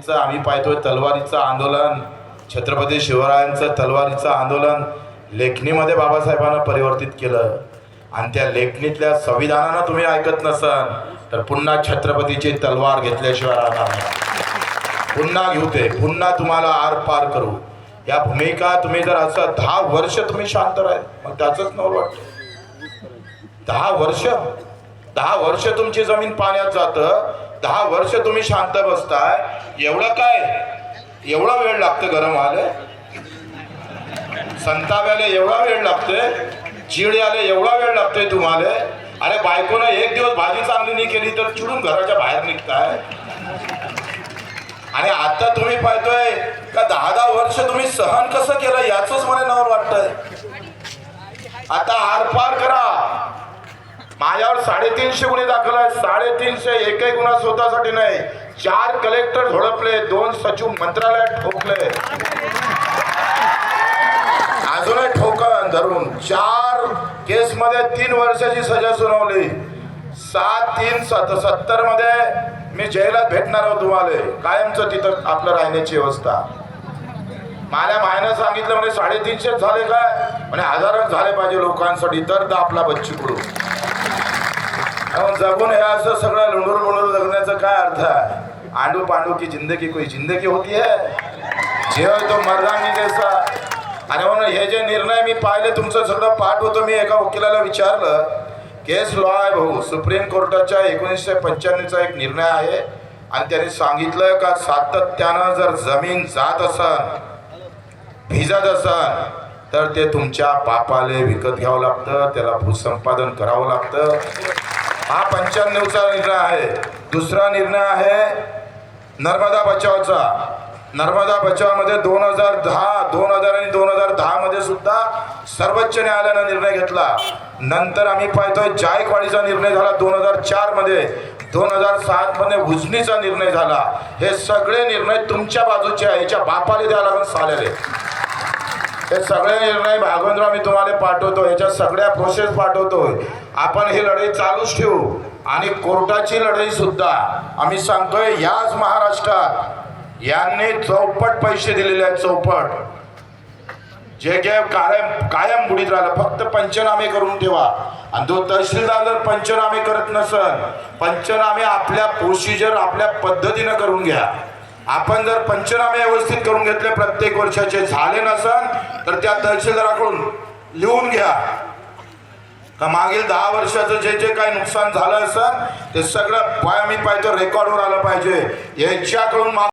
चं आम्ही पाहतोय तलवारीचं आंदोलन छत्रपती शिवरायांचं तलवारीचं आंदोलन लेखणीमध्ये बाबासाहेबांना परिवर्तित केलं. आणि त्या लेखणीतल्या संविधानानं तुम्ही ऐकत नसाल तर पुन्हा छत्रपतीची तलवार घेतल्याशिवाय राहणार नाही. पुन्हा घेऊ ते पुन्हा तुम्हाला आर पार करू. या भूमिका तुम्ही जर असं दहा वर्ष तुम्ही शांत राहील मग त्याचंच नवल वाटतं. दहा वर्ष? दहा वर्ष तुमची जमीन पाण्यात जातं दहा वर्ष तुम्ही शांत बसताय एवढं काय? एवढा वेळ लागतं गरम व्हायला? संताप्याला एवढा वेळ लागतोय चिड याले एवढा वेळ लागतोय तुम्हाला? अरे बायकोनं एक दिवस भाजी चांगली नाही केली तर चिडून घराच्या बाहेर निघताय. आणि आता तुम्ही पाहतोय का दहा दहा वर्ष तुम्ही सहन कसं केलं याच मला नवल वाटतंय. आता आरपार माझ्यावर साडेतीनशे गुन्हे दाखल आहेत. साडेतीनशे एकही गुन्हा स्वतःसाठी नाही. चार कलेक्टर झोडपले दोन सचिव मंत्रालयात ठोकले. अजूनही ठोकन धरून चार केस मध्ये तीन वर्षाची सजा सुनावली. सात तीन सत सत्तरमध्ये मी जेलात भेटणार आहोत तुम्हाला. कायमचं तिथं आपलं राहण्याची व्यवस्था. माझ्या मायनं सांगितलं म्हणजे साडेतीनशे झाले काय? म्हणजे हजारच झाले पाहिजे लोकांसाठी तर आपला बच्ची कुडू जगून हे असं सगळं लुंडूर लुंडूर जगण्याचा काय अर्थ आहे? आंडू पांडू की जिंदगी कोई जिंदगी होती है? जेव तो मर्दानी जैसा. आणि म्हणून हे जे निर्णय मी पाहिले तुमचं सगळं पाठ होतं मी एका वकिलाला विचारलं केस लॉ आहे भाऊ सुप्रीम कोर्टाच्या एकोणीसशे पंच्याण्णवचा एक निर्णय आहे. आणि त्याने सांगितलं का सातत्यानं जर जमीन जात असन भिजत असन तर ते तुमच्या बापाले विकत घ्यावं लागतं त्याला भूसंपादन करावं लागतं. हा पंच्याण्णवचा निर्णय आहे. दुसरा निर्णय आहे नर्मदा बचावचा. नर्मदा बचावमध्ये दोन हजार दहा दोन हजार आणि दोन हजार दहामध्ये सुद्धा सर्वोच्च न्यायालयानं निर्णय घेतला. नंतर आम्ही पाहतोय जायकवाडीचा निर्णय झाला दोन हजार चारमध्ये. दोन हजार सातमध्ये उजनीचा निर्णय झाला. हे सगळे निर्णय तुमच्या बाजूचे आहे याच्या बापाले द्यायला लागून सालेले. हे सगळे निर्णय भागवंतराव मी तुम्हाला पाठवतो. याच्या सगळ्या प्रोसेस पाठवतोय. आपण ही लढाई चालूच ठेवू. आणि कोर्टाची लढाई सुद्धा. आम्ही सांगतोय याच महाराष्ट्रात यांनी चौपट पैसे दिलेले आहेत चौपट. जे जे कायम कायम बुडीत राहिलं फक्त पंचनामे करून ठेवा. आणि तो तहसीलदार जर पंचनामे करत नसल पंचनामे आपल्या प्रोसिजर आपल्या पद्धतीनं करून घ्या. आपण जर पंचनामे व्यवस्थित करून घेतले प्रत्येक वर्षाचे झाले नसन तर त्या तहसीलदाराकडून लिहून घ्या. का मागील दहा वर्षाचं जे जे काही नुकसान झालं असं ते सगळं पाय मी पाहिजे रेकॉर्डवर आलं पाहिजे. याच्याकडून